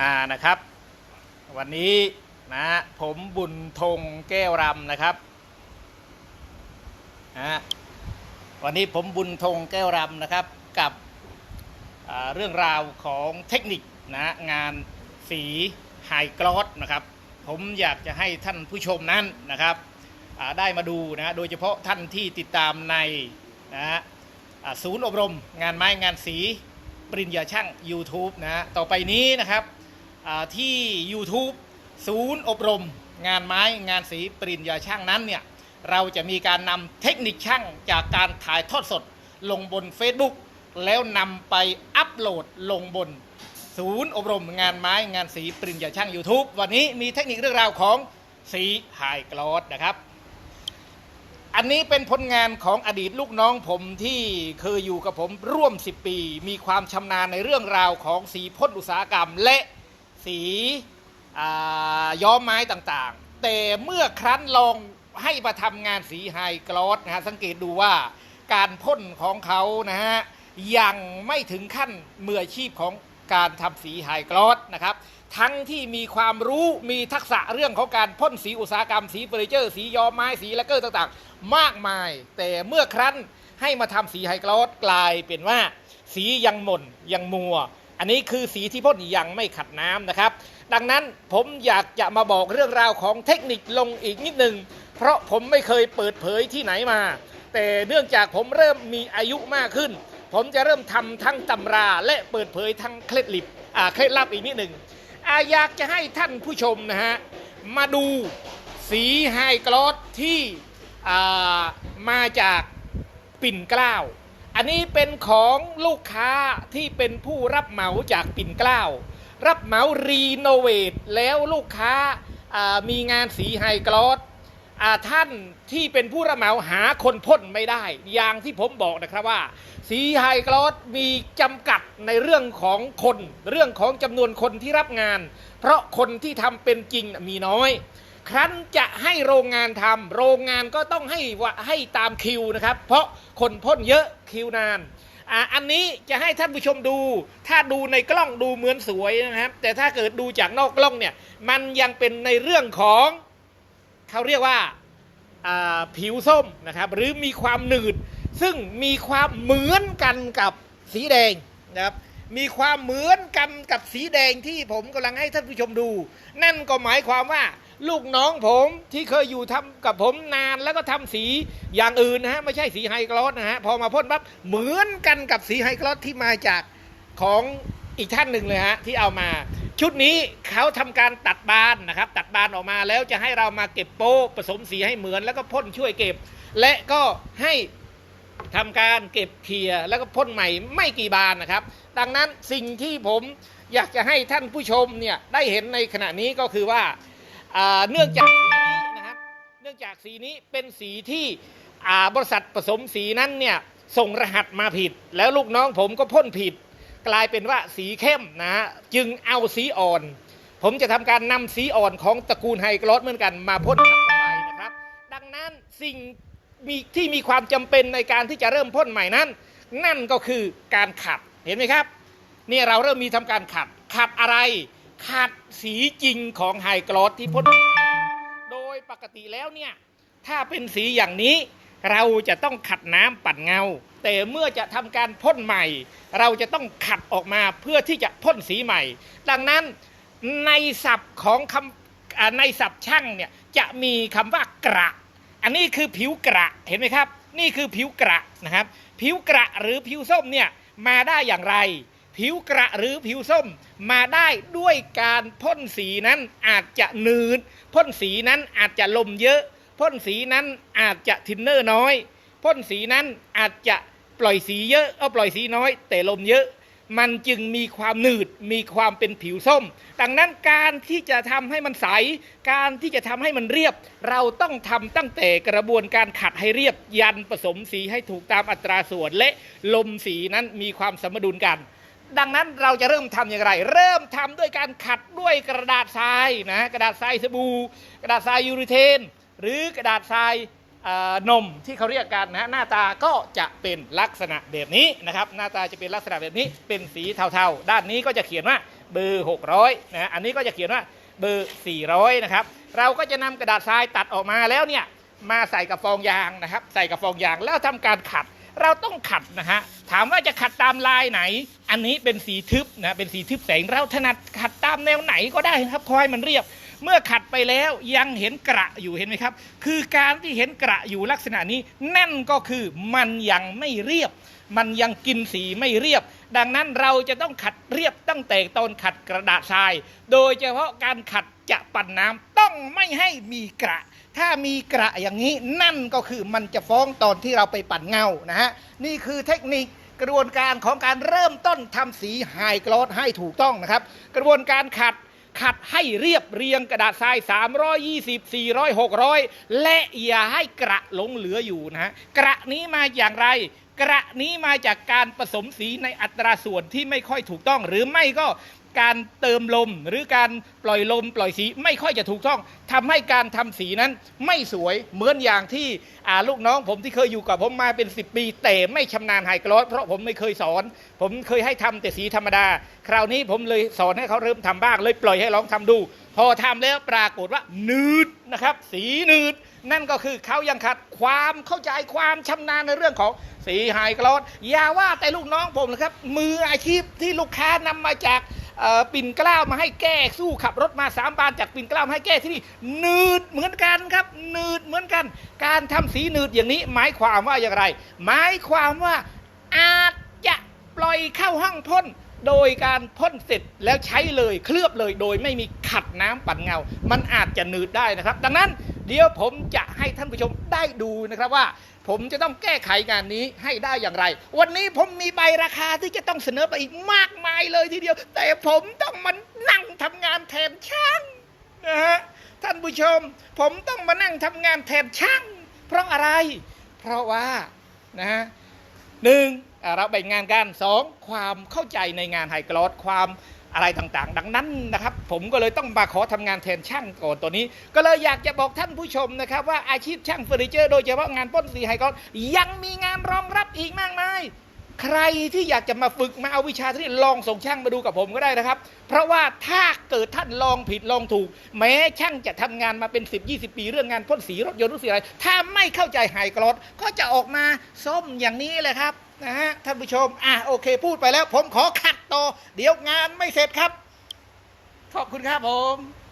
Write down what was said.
อ่านะครับ วันนี้นะผมบุญธงแก้วรำนะครับนะวันนี้ผมบุญธงแก้วรำนะครับกับเรื่องราวของเทคนิคนะงานสีไฮกรอสนะครับ ผมอยากจะให้ท่านผู้ชมนั้นนะครับได้มาดูนะโดยเฉพาะท่านที่ติดตามในนะศูนย์อบรมงานไม้งานสี ปริญญาช่าง YouTube นะต่อไปนี้นะครับที่ YouTube ศูนย์อบรม งานไม้งานสีปริญญาช่างนั้นเนี่ยเราจะมีการนำเทคนิคช่างจากการถ่ายทอดสดลงบน Facebook แล้วนำไปอัปโหลดลงบน ศูนย์อบรมงานไม้งานสีปริญญาช่าง YouTube วันนี้มีเทคนิคเรื่องราวของสีไฮกลอสนะครับ อันนี้เป็นผลงานของอดีตลูกน้องผมที่เคยอยู่กับผมร่วม 10 ปี มีความชำนาญในเรื่องราวของสีพ่นอุตสาหกรรม และสีย้อมไม้ต่างๆ แต่เมื่อครั้นลองให้มาทำงานสีไฮกลอสนะฮะสังเกตดูว่าการพ่นของเขานะฮะยังไม่ถึงขั้นมืออาชีพของการทำสีไฮกลอสนะครับ ทั้งที่มีความรู้มีทักษะเรื่องของการพ่นสีอุตสาหกรรมสีเฟอร์นิเจอร์ สีย้อมไม้สีแลกเกอร์ต่างๆ มากมาย แต่เมื่อครั้นให้มาทำสีไฮกลอสกลายเป็นว่า สียังหม่นยังมัว อันนี้คือสีที่พ่นยังไม่ขัดน้ำนะครับ ดังนั้นผมอยากจะมาบอกเรื่องราวของเทคนิคลงอีกนิดหนึ่งเพราะผมไม่เคยเปิดเผยที่ไหนมา แต่เนื่องจากผมเริ่มมีอายุมากขึ้น ผมจะเริ่มทำทั้งตำราและเปิดเผยทั้งเคล็ดลับอ่าเคล็ดลับอีกนิดหนึ่ง อาอยากจะให้ท่านผู้ชมนะฮะ มาดูสีไฮกลอสที่มาจากปิ่นเกล้า อันนี้เป็นของลูกค้าที่เป็นผู้รับเหมาจากปิ่นเกล้า รับเหมารีโนเวทแล้วลูกค้ามีงานสีไฮกลอส ท่านที่เป็นผู้รับเหมาหาคนพ่นไม่ได้ อย่างที่ผมบอกนะครับว่า สีไฮกลอสมีจำกัดในเรื่องของคน เรื่องของจำนวนคนที่รับงาน เพราะคนที่ทำเป็นจริงมีน้อย ครั้นจะให้โรงงานทำโรงงานก็ต้องให้ว่าให้ตามคิวนะครับ เพราะคนพ่นเยอะคิวนานออันนี้จะให้ท่านผู้ชมดู ถ้าดูในกล้องดูเหมือนสวยนะครับ แต่ถ้าเกิดดูจากนอกกล้องเนี่ย มันยังเป็นในเรื่องของ เขาเรียกว่าผิวส้มนะครับ หรือมีความหนืด ซึ่งมีความเหมือนกันกับสีแดงนะครับมีความเหมือนกันกับสีแดงที่ผมกำลังให้ท่านผู้ชมดู นั่นก็หมายความว่า ลูกน้องผมที่เคยอยู่ทำกับผมนานแล้วก็ทำสีอย่างอื่นนะฮะไม่ใช่สีไฮกลอสนะฮะพอมาพ่นปั๊บเหมือนกันกับสีไฮกลอสที่มาจากของ อีกท่านหนึ่งเลยฮะที่เอามา ชุดนี้เขาทำการตัดบานนะครับ ตัดบานออกมาแล้วจะให้เรามาเก็บโป๊ผสมสีให้เหมือน แล้วก็พ่นช่วยเก็บ และก็ให้ทำการเก็บเคลียร์แล้วก็พ่นใหม่ไม่กี่บานนะครับ ดังนั้นสิ่งที่ผมอยากจะให้ท่านผู้ชมเนี่ยได้เห็นในขณะนี้ก็คือว่าเนื่องจากสีนี้นะครับ เนื่องจากสีนี้เป็นสีที่บริษัทผสมสีนั้นเนี่ยส่งรหัสมาผิด แล้วลูกน้องผมก็พ่นผิด กลายเป็นว่าสีเข้มนะฮะจึงเอาสีอ่อน ผมจะทำการนำสีอ่อนของตระกูลไฮกรอสเหมือนกันมาพ่นทับเข้าไปนะครับ ดังนั้นสิ่งมีที่มีความจำเป็นในการที่จะเริ่มพ่นใหม่นั้น นั่นก็คือการขัดเห็นไหมครับนี่เราเริ่มมีทำการขัดขัดอะไร ขัดสีจริงของไฮกรอสที่พ่นโดยปกติแล้วเนี่ยถ้าเป็นสีอย่างนี้ เราจะต้องขัดน้ำปั่นเงา แต่เมื่อจะทำการพ่นใหม่ เราจะต้องขัดออกมาเพื่อที่จะพ่นสีใหม่ ดังนั้นในศัพท์ของคำในศัพท์ช่างเนี่ยจะมีคำว่ากระ อันนี้คือผิวกระเห็นไหมครับ นี่คือผิวกระนะครับ ผิวกระหรือผิวส้มเนี่ยมาได้อย่างไร ผิวกระหรือผิวส้มมาได้ด้วยการพ่นสีนั้นอาจจะนืดพ่นสีนั้นอาจจะลมเยอะ พ่นสีนั้นอาจจะทินเนอร์น้อยพ่นสีนั้นอาจจะปล่อยสีเยอะเอาปล่อยสีน้อย แต่ลมเยอะ มันจึงมีความหนืดมีความเป็นผิวส้ม ดังนั้นการที่จะทำให้มันใส การที่จะทำให้มันเรียบ เราต้องทำตั้งแต่กระบวนการขัดให้เรียบ ยันผสมสีให้ถูกตามอัตราส่วนและลมสีนั้นมีความสมดุลกันดังนั้นเราจะเริ่มทำอย่างไร เริ่มทำด้วยการขัดด้วยกระดาษทรายนะกระดาษทรายสบู่ กระดาษทรายยูริเทน หรือกระดาษทรายนมที่เขาเรียกกันนะฮะหน้าตาก็จะเป็นลักษณะแบบนี้นะครับ หน้าตาจะเป็นลักษณะแบบนี้เป็นสีเทาๆ ด้านนี้ก็จะเขียนว่าเบอร์600นะฮะอันนี้ก็จะเขียนว่าเบอร์400นะครับเราก็จะนำกระดาษทรายตัดออกมาแล้วเนี่ยมาใส่กับฟองยางนะครับ ใส่กับฟองยางแล้วทำการขัด เราต้องขัดนะฮะถามว่าจะขัดตามลายไหน อันนี้เป็นสีทึบนะเป็นสีทึบแสงเราถนัดขัดตามแนวไหนก็ได้ครับคอยมันเรียบ เมื่อขัดไปแล้วยังเห็นกระอยู่เห็นไหมครับ คือการที่เห็นกระอยู่ลักษณะนี้ นั่นก็คือมันยังไม่เรียบ มันยังกินสีไม่เรียบ ดังนั้นเราจะต้องขัดเรียบตั้งแต่ตอนขัดกระดาษทราย โดยเฉพาะการขัดจะปั่นน้ำต้องไม่ให้มีกระ ถ้ามีกระอย่างนี้นั่นก็คือมันจะฟ้องตอนที่เราไปปั่นเงานะฮะนี่คือเทคนิคกระบวนการของการเริ่มต้นทำสีไฮกลอสให้ถูกต้องนะครับ กระบวนการขัด ขัดให้เรียบเรียงกระดาษทราย 320 400 600 และอย่าให้กระหลงเหลืออยู่นะฮะกระนี้มาอย่างไร กระนี้มาจากการผสมสีในอัตราส่วนที่ไม่ค่อยถูกต้องหรือไม่ก็ การเติมลมหรือการปล่อยลมปล่อยสีไม่ค่อยจะถูกต้องทำให้การทำสีนั้นไม่สวยเหมือนอย่างที่อ่าลูกน้อง ผมที่เคยอยู่กับผมมาเป็น 10 ปี แต่ไม่ชำนาญไฮกลอสเพราะผมไม่เคยสอน ผมเคยให้ทำแต่สีธรรมดา คราวนี้ผมเลยสอนให้เขาเริ่มทำบ้างเลยปล่อยให้ลองทำดู พอทำแล้วปรากฏว่านืดนะครับ สีนืดนั่นก็คือเขายังขาดความเข้าใจความชำนาญในเรื่องของสีไฮกลอสอย่าว่าแต่ลูกน้องผมนะครับมืออาชีพที่ลูกค้านำมาจาก ปิ่นเกล้ามาให้แก้สู้ขับรถมาสามบานจากปิ่นเกล้ามาให้แก้ที่นี่นืดเหมือนกันครับนืดเหมือนกัน การทำสีนืดอย่างนี้ หมายความว่าอย่างไร หมายความว่าอาจจะปล่อยเข้าห้องพ่นโดยการพ่นเสร็จแล้วใช้เลยเคลือบเลยโดยไม่มีขัดน้ำปั่นเงา มันอาจจะหนืดได้นะครับ ดังนั้น เดี๋ยวผมจะให้ท่านผู้ชมได้ดูนะครับว่า ผมจะต้องแก้ไขงานนี้ให้ได้อย่างไร วันนี้ผมมีใบราคาที่จะต้องเสนอไปอีกมากมายเลยทีเดียว แต่ผมต้องมานั่งทำงานแทนช่างนะฮะท่านผู้ชม ผมต้องมานั่งทำงานแทนช่าง เพราะอะไร เพราะว่านะฮะหนึ่งเราแบ่งงานกันสองความเข้าใจในงานไฮกรอสความ อะไรต่างๆ ดังนั้นนะครับ ผมก็เลยต้องมาขอทำงานแทนช่างก่อนตัวนี้ ก็เลยอยากจะบอกท่านผู้ชมนะครับ ว่าอาชีพช่างเฟอร์นิเจอร์โดยเฉพาะงานพ่นสีไฮคอนยังมีงานรองรับอีกมากมาย ใครที่อยากจะมาฝึกมาเอาวิชาที่ลองส่งช่างมาดูกับผมก็ได้นะครับ เพราะว่าถ้าเกิดท่านลองผิดลองถูก แม้ช่างจะทำงานมาเป็น 10 20 ปีเรื่องงานพ่นสีรถยนต์หรือสีอะไร ถ้าไม่เข้าใจไฮกรอสก็จะออกมาส้มอย่างนี้เลยครับนะฮะท่านผู้ชม อะโอเค พูดไปแล้ว ผมขอขัดต่อ เดี๋ยวงานไม่เสร็จครับ ขอบคุณครับผม